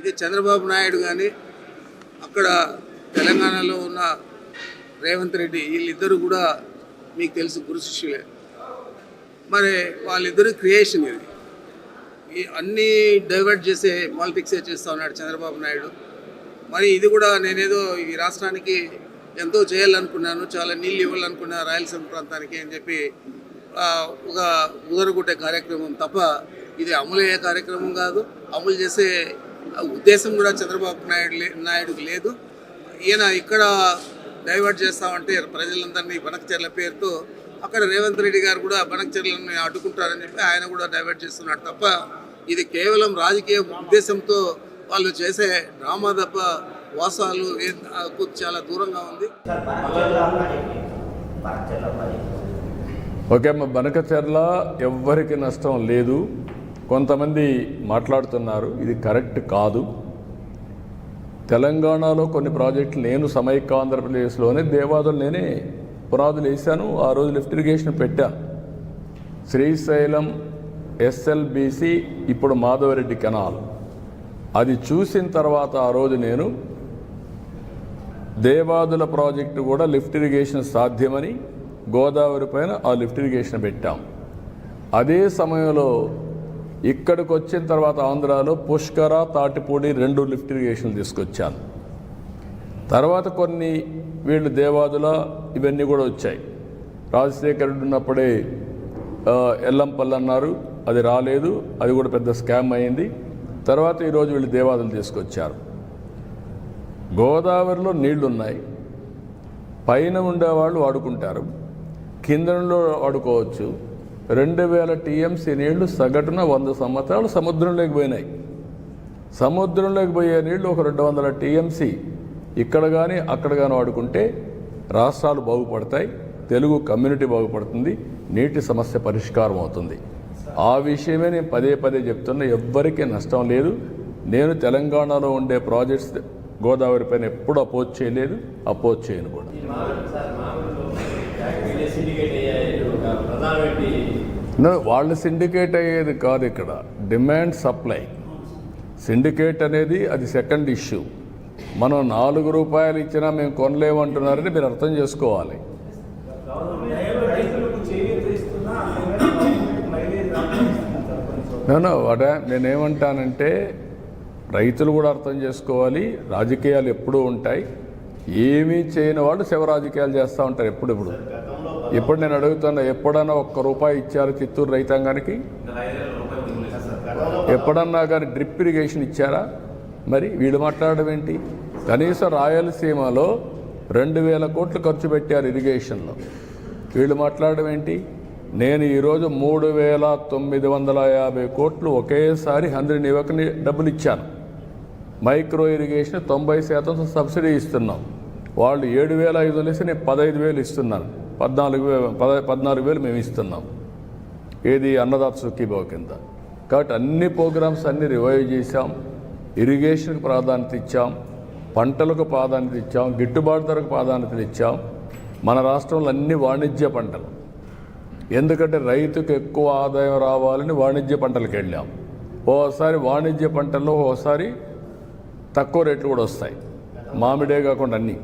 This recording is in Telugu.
ఇది చంద్రబాబు నాయుడు కానీ అక్కడ తెలంగాణలో ఉన్న రేవంత్ రెడ్డి వీళ్ళిద్దరూ కూడా మీకు తెలుసు గురు శిష్యులే. మరి వాళ్ళిద్దరు క్రియేషన్ ఇది. ఈ అన్నీ డైవర్ట్ చేసే పాలిటిక్సే చేస్తూ ఉన్నాడు చంద్రబాబు నాయుడు. మరి ఇది కూడా నేనేదో ఈ రాష్ట్రానికి ఎంతో చేయాలనుకున్నాను చాలా నీళ్ళు ఇవ్వాలనుకున్నా రాయలసీమ ప్రాంతానికి అని చెప్పి ఒక ఉదరగొట్టే కార్యక్రమం తప్ప ఇది అమలు అయ్యే కార్యక్రమం కాదు. అమలు చేసే ఉద్దేశం కూడా చంద్రబాబు నాయుడు లే- నాయుడుకి లేదు. ఈయన ఇక్కడ డైవర్ట్ చేస్తామంటే ప్రజలందరినీ బనకచర్ల పేరుతో అక్కడ రేవంత్ రెడ్డి గారు కూడా బనకచర్లను అడ్డుకుంటారని చెప్పి ఆయన కూడా డైవర్ట్ చేస్తున్నాడు తప్ప ఇది కేవలం రాజకీయ ఉద్దేశంతో వాళ్ళు చేసే డ్రామా తప్ప వాసాలు చాలా దూరంగా ఉంది. ఓకే అమ్మ బనకచెర్ల ఎవ్వరికి నష్టం లేదు. కొంతమంది మాట్లాడుతున్నారు ఇది కరెక్ట్ కాదు. తెలంగాణలో కొన్ని ప్రాజెక్టులు నేను సమైక్య ఆంధ్రప్రదేశ్లోనే దేవాదులు నేనే పునాదులు వేశాను ఆ రోజు లిఫ్ట్ ఇరిగేషన్ పెట్టాను శ్రీశైలం ఎస్ఎల్బిసి ఇప్పుడు మాధవరెడ్డి కెనాల్. అది చూసిన తర్వాత ఆ రోజు నేను దేవాదుల ప్రాజెక్టు కూడా లిఫ్ట్ ఇరిగేషన్ సాధ్యమని గోదావరి పైన ఆ లిఫ్ట్ ఇరిగేషన్ పెట్టాం. అదే సమయంలో ఇక్కడికి వచ్చిన తర్వాత ఆంధ్రాలో పుష్కర తాటిపూడి రెండు లిఫ్ట్ ఇరిగేషన్లు తీసుకొచ్చాను. తర్వాత కొన్ని వీళ్ళు దేవాదుల ఇవన్నీ కూడా వచ్చాయి. రాజశేఖరుడు ఉన్నప్పుడే ఎల్లంపల్లి అన్నారు అది రాలేదు అది కూడా పెద్ద స్కామ్ అయింది. తర్వాత ఈరోజు వీళ్ళు దేవాదులు తీసుకొచ్చారు. గోదావరిలో నీళ్ళున్నాయి. పైన ఉండేవాళ్ళు వాడుకుంటారు. కిందలో వాడుకోవచ్చు. రెండు వేల టీఎంసీ నీళ్ళు సగటున వంద సంవత్సరాలు సముద్రంలోకి పోయినాయి. సముద్రంలోకి పోయే నీళ్ళు ఒక రెండు వందల టీఎంసీ. ఇక్కడ కానీ అక్కడ కానీ వాడుకుంటే రాష్ట్రాలు బాగుపడతాయి తెలుగు కమ్యూనిటీ బాగుపడుతుంది నీటి సమస్య పరిష్కారం అవుతుంది. ఆ విషయమే నేను పదే పదే చెప్తున్నా ఎవ్వరికీ నష్టం లేదు. నేను తెలంగాణలో ఉండే ప్రాజెక్ట్స్ గోదావరి పైన ఎప్పుడు అపోజ్ చేయలేదు అపోజ్ చేయను కూడా. వాళ్ళు సిండికేట్ అయ్యేది కాదు ఇక్కడ. Demand supply. సిండికేట్ అనేది అది సెకండ్ ఇష్యూ. మనం నాలుగు రూపాయలు ఇచ్చినా మేము కొనలేమంటున్నారని మీరు అర్థం చేసుకోవాలి. నేను వాట నేనేమంటానంటే రైతులు కూడా అర్థం చేసుకోవాలి. రాజకీయాలు ఎప్పుడూ ఉంటాయి. ఏమీ చేయని వాళ్ళు శివ రాజకీయాలు చేస్తూ ఉంటారు ఎప్పుడెప్పుడు. ఇప్పుడు నేను అడుగుతున్నా ఎప్పుడన్నా ఒక్క రూపాయి ఇచ్చారు చిత్తూరు రైతాంగానికి? ఎప్పుడన్నా కానీ డ్రిప్ ఇరిగేషన్ ఇచ్చారా? మరి వీళ్ళు మాట్లాడడం ఏంటి? కనీసం రాయలసీమలో రెండు వేల కోట్లు ఖర్చు పెట్టారు ఇరిగేషన్లో. వీళ్ళు మాట్లాడడం ఏంటి? నేను ఈరోజు మూడు వేల తొమ్మిది వందల యాభై కోట్లు ఒకేసారి హండ్రెడ్ యువకని డబ్బులు ఇచ్చాను. మైక్రో ఇరిగేషన్ తొంభై శాతం సబ్సిడీ ఇస్తున్నాం. వాళ్ళు ఏడు వేల ఐదు వందలు నేను పదహైదు వేలు ఇస్తున్నాను. పద్నాలుగు వేలు పద పద్నాలుగు వేలు మేము ఇస్తున్నాం. ఏది అన్నదాత సుఖీభావ కింద. కాబట్టి అన్ని ప్రోగ్రామ్స్ అన్ని రివైవ్ చేశాం. ఇరిగేషన్కి ప్రాధాన్యత ఇచ్చాం. పంటలకు ప్రాధాన్యత ఇచ్చాం. గిట్టుబాటు ధరకు ప్రాధాన్యత ఇచ్చాం. మన రాష్ట్రంలో అన్ని వాణిజ్య పంటలు. ఎందుకంటే రైతుకు ఎక్కువ ఆదాయం రావాలని వాణిజ్య పంటలకు వెళ్ళాం. ఓసారి వాణిజ్య పంటల్లో ఓసారి తక్కువ రేట్లు కూడా వస్తాయి. మామిడే కాకుండా అన్నీ.